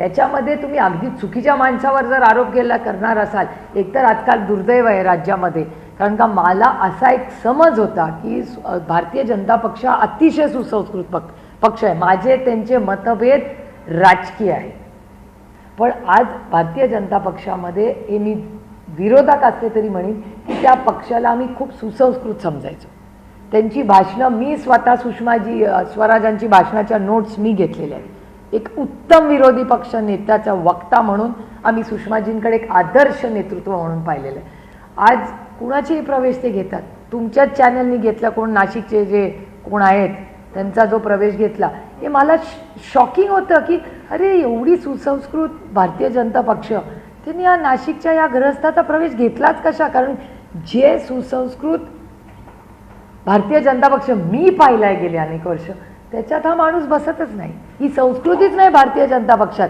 त्याच्यामध्ये तुम्ही अगदी चुकीच्या माणसावर जर आरोप केला करणार असाल एकतर आजकाल दुर्दैव आहे राज्यामध्ये. कारण का मला असा एक समज होता की भारतीय जनता पक्ष हा अतिशय सुसंस्कृत पक्ष पक्ष आहे. माझे त्यांचे मतभेद राजकीय आहे पण आज भारतीय जनता पक्षामध्ये हे मी विरोधात असले तरी म्हणेन की त्या पक्षाला आम्ही खूप सुसंस्कृत समजायचो. त्यांची भाषणं मी स्वतः सुषमाजी स्वराजांची भाषणाच्या नोट्स मी घेतलेल्या आहेत. एक उत्तम विरोधी पक्ष नेत्याचा वक्ता म्हणून आम्ही सुषमाजींकडे एक आदर्श नेतृत्व म्हणून पाहिलेलं आहे. आज कुणाचेही प्रवेश ते घेतात? तुमच्याच चॅनलनी घेतला कोण? नाशिकचे जे कोण आहेत त्यांचा जो प्रवेश घेतला हे मला शॉकिंग होतं की अरे एवढी सुसंस्कृत भारतीय जनता पक्ष त्यांनी या नाशिकच्या या ग्रहस्थाचा प्रवेश घेतलाच कशा? कारण जे सुसंस्कृत भारतीय जनता पक्ष मी पाहिलाय गेले अनेक वर्ष. त्याच्यात हा माणूस बसतच नाही. ही संस्कृतीच नाही भारतीय जनता पक्षात.